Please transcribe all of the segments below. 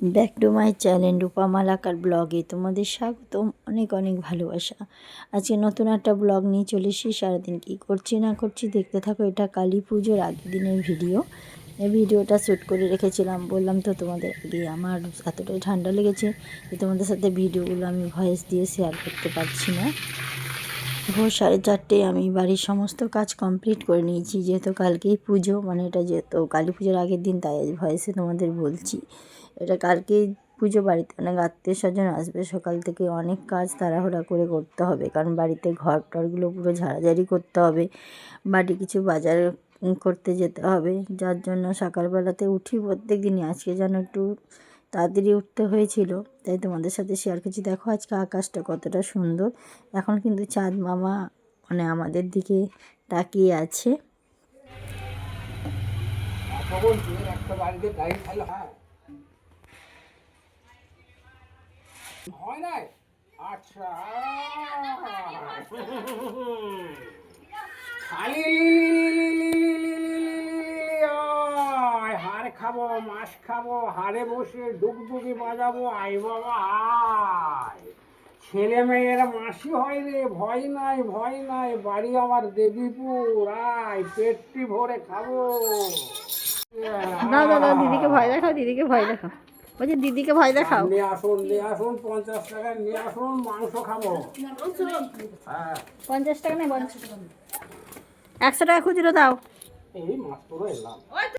Back to my channel Rupa Malakar ব্লগে তোমাদের স্বাগতম, অনেক অনেক ভালোবাসা। আজকে নতুন একটা ব্লগ নিয়ে চলে এসেছি, সারাদিন কী করছি না করছি দেখতে থাকো, এটা কালী পুজোর আগের দিনের ভিডিও। এই ভিডিওটা শ্যুট করে রেখেছিলাম, বললাম তো তোমাদের আগে আমার এতটাই ঠান্ডা লেগেছে যে তোমাদের সাথে ভিডিওগুলো আমি ভয়েস দিয়ে শেয়ার করতে পারছি না। ভোর সাড়ে চারটে আমি বাড়ির সমস্ত কাজ কমপ্লিট করে নিয়েছি, যেহেতু কালকেই পুজো মানে এটা যেহেতু কালী পুজোর আগের দিন, তাই ভয়েসে তোমাদের বলছি। এটা কালকেই পুজো বাড়িতে অনেক আত্মীয় স্বজন আসবে। সকাল থেকে অনেক কাজ তাড়াহুড়া করে করতে হবে। কারণ বাড়িতে ঘর টরগুলো পুরো ঝাড়াঝাড়ি করতে হবে। বাড়ি কিছু বাজার করতে যেতে হবে। যার জন্য সকালবেলাতে উঠি প্রত্যেক দিনই। আজকে যেন একটু তাড়াতাড়ি উঠতে হয়েছিল। তাই তোমাদের সাথে শেয়ার করছি। দেখো আজকে আকাশটা কতটা সুন্দর। এখন কিন্তু চাঁদ মামা মানে আমাদের দিকে তাকিয়ে আছে। একটা বাড়িতে গাড়ি হয়। হয় নাই আচ্ছা খালি হাড় খাব মাছ খাব হাড়ে বসে ডুগডুগি বাজাবো আই বাবা আয় ছেলে মেয়েরা মাসি হয় রে ভয় নাই ভয় নাই বাড়ি আমার দেবীপুর আয় পেটটি ভরে খাব না না দিদিকে ভয় দেখাও দিদিকে ভয় দেখাও বলছি দিদিকে ভয় দেখাও। নিয়ে আসুন নিয়ে আসুন পঞ্চাশ টাকা নিয়ে আসুন মাংস খাব। হ্যাঁ। পঞ্চাশ টাকা নেই পঞ্চাশ একশো টাকা খুচরো দাও। এই মাত্র এলাম।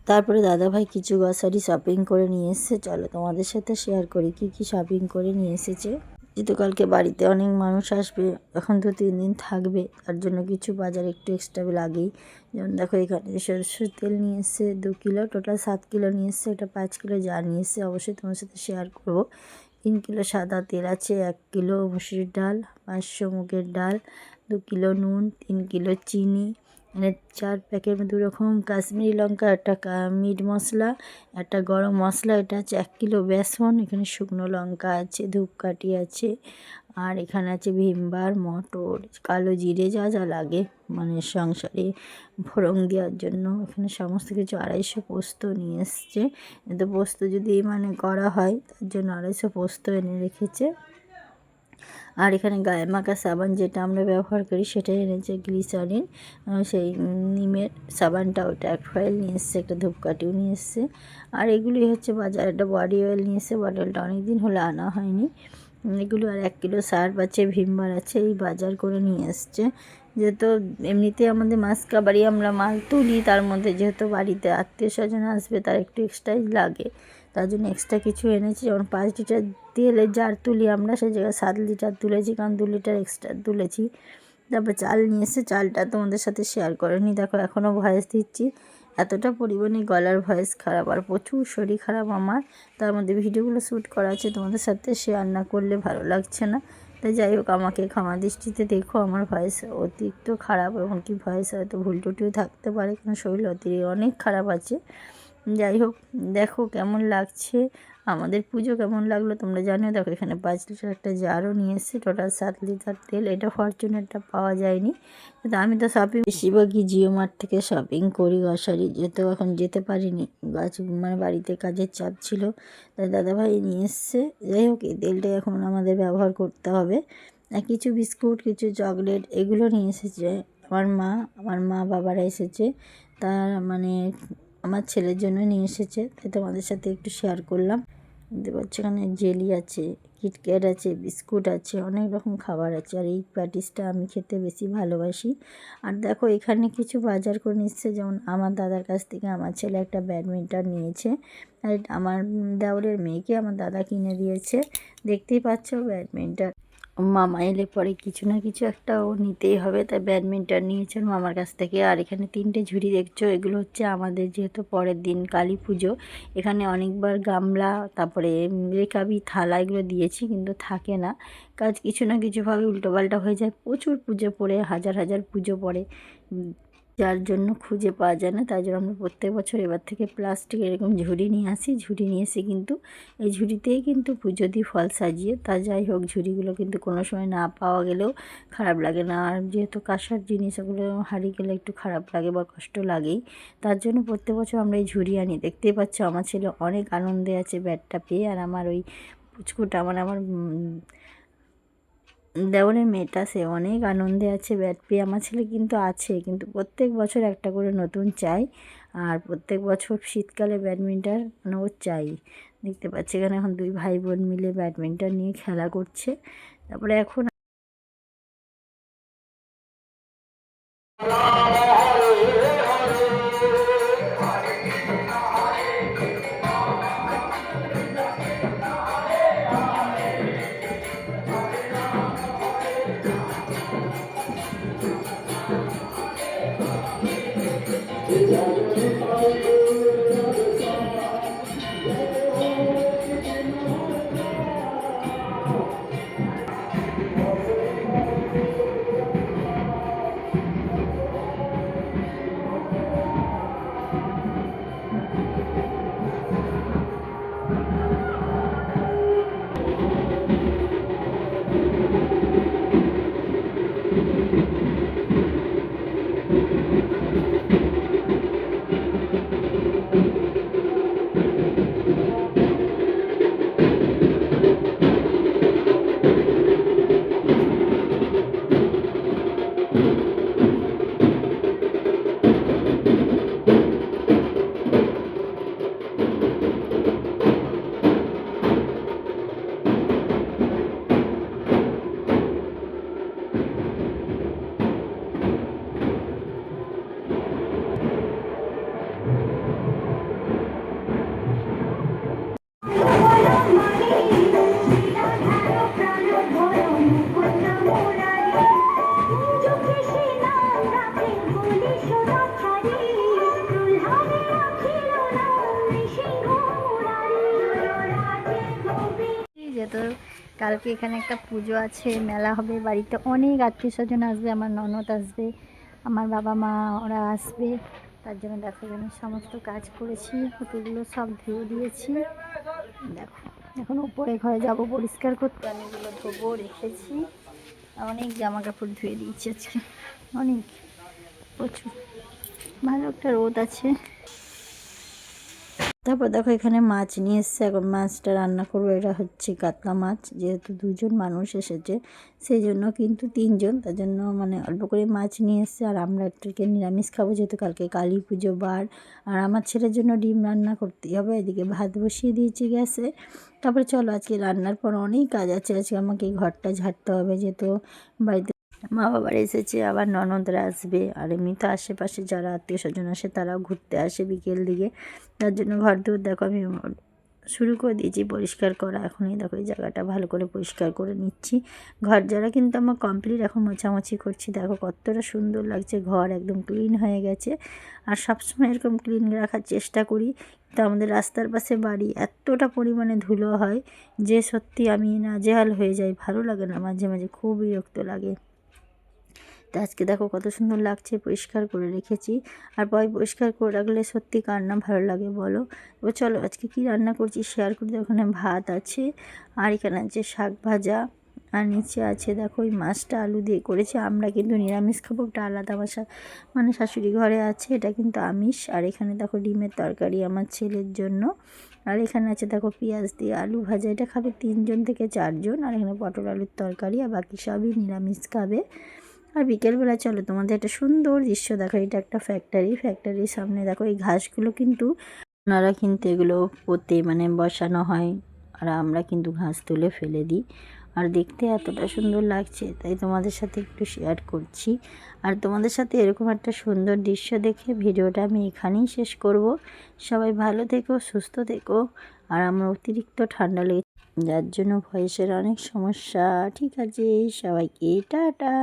তারপরে দাদাভাই কিছু গ্রসারি শপিং করে নিয়ে এসেছে। চলো তোমাদের সাথে শেয়ার করি কি কি শপিং করে নিয়ে এসেছে। যেহেতু কালকে বাড়িতে অনেক মানুষ আসবে, এখন তো তিন দিন থাকবে, তার জন্য কিছু বাজার একটু এক্সট্রা লাগেই। যেমন দেখো এখানে সরষের তেল নিয়ে এসছে, দু কিলো টোটাল সাত কিলো নিয়ে এসছে, এটা পাঁচ কিলো যা নিয়ে এসছে, অবশ্যই তোমার সাথে শেয়ার করব। তিন কিলো সাদা তেল আছে, এক কিলো মুসুরির ডাল, পাঁচশো মুগের ডাল, দু কিলো নুন, তিন কিলো চিনি মানে চার প্যাকেট দু রকম কাশ্মীরি লঙ্কা, একটা মিট মশলা, একটা গরম মশলা, এটা আছে এক কিলো বেসন, এখানে শুকনো লঙ্কা আছে, ধূপকাঠি আছে, আর এখানে আছে ভিমবার, মটর, কালো জিরে যা যা লাগে মানে সংসারে ফোড়ন দেওয়ার জন্য। এখানে সমস্ত কিছু আড়াইশো পোস্ত নিয়ে এসছে। কিন্তু পোস্ত যদি মানে করা হয়, তার জন্য আড়াইশো পোস্ত এনে রেখেছে। আর এখানে গায়ে মাখা সাবান যেটা আমরা ব্যবহার করি সেটাই এনেছে গ্লিসারিন। সেই নিমের সাবানটা ওটা এক ফাইল নিয়ে এসছে, একটা ধূপকাঠিও নিয়ে এসছে। আর এগুলি হচ্ছে বাজার, একটা বডি অয়েল নিয়ে এসছে। বডি অয়েলটা অনেক দিন হলে আনা হয়নি। এগুলো আর এক কিলো সার্ফ আছে ভিমবার আছে, এই বাজার করে নিয়ে এসছে। যেহেতু এমনিতে আমাদের মাছ কাবারি আমরা মাল তুলি, তার মধ্যে যেহেতু বাড়িতে আত্মীয় স্বজন আসবে, তার একটু এক্সট্রাই লাগে। তার জন্য এক্সট্রা কিছু এনেছি। যেমন পাঁচ লিটার তেলের জার তুলি আমরা, সেই জায়গায় সাত লিটার তুলেছি, কারণ দু লিটার এক্সট্রা তুলেছি। তারপর চাল নিয়ে এসে চালটা তোমাদের সাথে শেয়ার করেনি দেখো এখনও ভয়েস দিচ্ছি। এতটা পরিমাণে গলার ভয়েস খারাপ আর প্রচুর শরীর খারাপ আমার। তার মধ্যে ভিডিওগুলো শ্যুট করা আছে, তোমাদের সাথে শেয়ার না করলে ভালো লাগছে না। তাই যাই হোক, আমাকে ক্ষমা দৃষ্টিতে দেখো, আমার ভয়েস অতিরিক্ত খারাপ এমনকি ভয়েস হয়তো ভুল টুটিও থাকতে পারে, কারণ শরীর অতিরিক্ত অনেক খারাপ আছে। যাই হোক, দেখো কেমন লাগছে। আমাদের পুজো কেমন লাগল তোমরা জানো দেখো এখানে পাঁচ লিটার একটা জারও নিয়ে এসেছে। টোটাল সাত লিটার তেল। এটা ফরচুনেরটা পাওয়া যায়নি। কিন্তু আমি তো শপিং বেশিরভাগই জিও মার্ট থেকে শপিং করি গ্রসারি যেহেতু এখন যেতে পারিনি। গাছ মানে বাড়িতে কাজের চাপ ছিল। তাই দাদাভাই নিয়ে এসছে। যাই হোক, এই তেলটা এখন আমাদের ব্যবহার করতে হবে। কিছু বিস্কুট, কিছু চকলেট এগুলো নিয়ে এসেছে। আমার মা আমার মা বাবারা এসেছে। তার মানে আমার ছেলের জন্য নিয়ে এসেছে, তাই তোমাদের সাথে একটু শেয়ার করলাম। দেখতে পাচ্ছি এখানে জেলি আছে কিটক্যাট আছে, বিস্কুট আছে, অনেক রকম খাবার আছে। আর এই প্যাটিসটা আমি খেতে বেশি ভালোবাসি। আর দেখো, এখানে কিছু বাজার করে নিচ্ছে যেমন আমার দাদার কাছ থেকে আমার ছেলে একটা ব্যাডমিন্টন নিয়েছে। আর আমার দেওরের মেয়েকে আমার দাদা কিনে দিয়েছে। দেখতেই পাচ্ছ ব্যাডমিন্টন মামা এলে পরে কিছু না কিছু একটা ও নিতেই হবে, তাই ব্যাডমিন্টন নিয়েছেন মামার কাছ থেকে। আর এখানে তিনটে ঝুড়ি দেখছ, এগুলো হচ্ছে আমাদের যেহেতু পরের দিন কালী পুজো, এখানে অনেকবার গামলা, তারপরে রেখাবি থালা এগুলো দিয়েছি, কিন্তু থাকে না। কাজ কিছু না কিছুভাবে উল্টোপাল্টা হয়ে যায়, প্রচুর পুজো পড়ে, হাজার হাজার পুজো পড়ে। যার জন্য খুঁজে পাওয়া যায় না। তাই জন্য আমরা প্রত্যেক বছর এবার থেকে প্লাস্টিক এরকম ঝুড়ি নিয়ে আসি। ঝুড়ি নিয়ে এসে কিন্তু এই ঝুড়িতেই কিন্তু পুজো দিই ফল সাজিয়ে তা যাই হোক, ঝুড়িগুলো কিন্তু কোনো সময় না পাওয়া গেলেও খারাপ লাগে না। আর যেহেতু কাঁসার জিনিস ওগুলো হারিয়ে গেলে একটু খারাপ লাগে বা কষ্ট লাগেই, তার জন্য প্রত্যেক বছর আমরা এই ঝুড়ি আনি। দেখতেই পাচ্ছ আমার ছেলে অনেক আনন্দে আছে ব্যাটটা পেয়ে। আর আমার ওই পুচকুটা, আমার আমার দেওরের মেয়েটা সে অনেক আনন্দে আছে, ব্যাট পেয়ে আমার ছেলে কিন্তু আছে, কিন্তু প্রত্যেক বছর একটা করে নতুন চাই, আর প্রত্যেক বছর শীতকালে ব্যাডমিন্টন মানে ও চাই। দেখতে পাচ্ছি এখানে এখন দুই ভাই বোন মিলে ব্যাডমিন্টন নিয়ে খেলা করছে, তারপরে এখন যেহেতু কালকে এখানে একটা পুজো আছে, মেলা হবে, বাড়িতে অনেক আত্মীয় স্বজন আসবে, আমার ননদ আসবে, আমার বাবা মা ওরা আসবে। তার জন্য দেখো এখানে সমস্ত কাজ করেছি, পুতুলগুলো সব ধুয়ে দিয়েছি। দেখো, এখন উপরে ঘরে যাব পরিষ্কার করতে। আমি এগুলো ধোবো, রেখেছি। অনেক জামা কাপড় ধুয়ে দিয়েছি আজকে। অনেক, প্রচুর। ভালো একটা রোদ আছে। তারপর দেখো এখানে মাছ নিয়ে এসছে। এখন মাছটা রান্না করব। এটা হচ্ছে কাতলা মাছ। যেহেতু দুজন মানুষ এসেছে, সেই জন্য কিন্তু তিনজন। তার জন্য মানে অল্প করে মাছ নিয়ে এসছে। আর আমরা একটুকে নিরামিষ খাব, যেহেতু কালকে কালী পুজো বার। আর আমার ছেলের জন্য ডিম রান্না করতেই হবে। এদিকে ভাত বসিয়ে দিয়েছি গ্যাসে। তারপরে চলো, আজকে রান্নার পর অনেক কাজ আছে। আজকে আমাকে ঘরটা ঝাড়তে হবে, যেহেতু বাড়িতে মা বাবার এসেছে, আবার ননদরা আসবে। আর এমনি তো আশেপাশে যারা আত্মীয় স্বজন আসে, তারাও ঘুরতে আসে বিকেল দিকে। তার জন্য ঘর দূর দেখো, আমি শুরু করে দিয়েছি পরিষ্কার করা। এখনই দেখো এই জায়গাটা ভালো করে পরিষ্কার করে নিচ্ছি। ঘর যারা কিন্তু আমার কমপ্লিট এখন মোছামুছি করছি। দেখো কতটা সুন্দর লাগছে, ঘর একদম ক্লিন হয়ে গেছে। আর সবসময় এরকম ক্লিন রাখার চেষ্টা করি। তো আমাদের রাস্তার পাশে বাড়ি এতটা পরিমাণে ধুলো হয় যে সত্যি আমি নাজেহাল হয়ে যাই। ভালো লাগে না, মাঝে মাঝে খুব বিরক্ত লাগে। আজকে দেখো কত সুন্দর লাগছে, পরিষ্কার করে রেখেছি। আর পরে পরিষ্কার করে রাখলে সত্যি কার না ভালো লাগে বলো? এবার চলো, আজকে কি রান্না করছি শেয়ার করে। ওখানে ভাত আছে, আর এখানে আছে শাক ভাজা, আর নিচে আছে দেখো ওই মাছটা আলু দিয়ে করেছে। আমরা কিন্তু নিরামিষ খাব, ওটা আলাদা বাসা মানে শাশুড়ি ঘরে আছে, এটা কিন্তু আমিষ। আর এখানে দেখো ডিমের তরকারি আমার ছেলের জন্য। আর এখানে আছে দেখো পেঁয়াজ দিয়ে আলু ভাজা, এটা খাবে তিনজন থেকে চারজন। আর এখানে পটল আলুর তরকারি, আর বাকি সবই নিরামিষ খাবে। আর বিকেলবেলা চলো, তোমাদের একটা সুন্দর দৃশ্য দেখো। এটা একটা ফ্যাক্টরি ফ্যাক্টরির সামনে দেখো, এই ঘাসগুলো কিন্তু ওনারা কিন্তু এগুলো পোতে মানে বসানো হয় আর আমরা কিন্তু ঘাস তুলে ফেলে দিই। আর দেখতে এতটা সুন্দর লাগছে, তাই তোমাদের সাথে একটু শেয়ার করছি। আর তোমাদের সাথে এরকম একটা সুন্দর দৃশ্য দেখে ভিডিওটা আমি এখানেই শেষ করব। সবাই ভালো থেকো, সুস্থ থেকো আর আমার অতিরিক্ত ঠান্ডা লেগে যার জন্য ভয়েসের অনেক সমস্যা। ঠিক আছে, সবাইকে টাটা।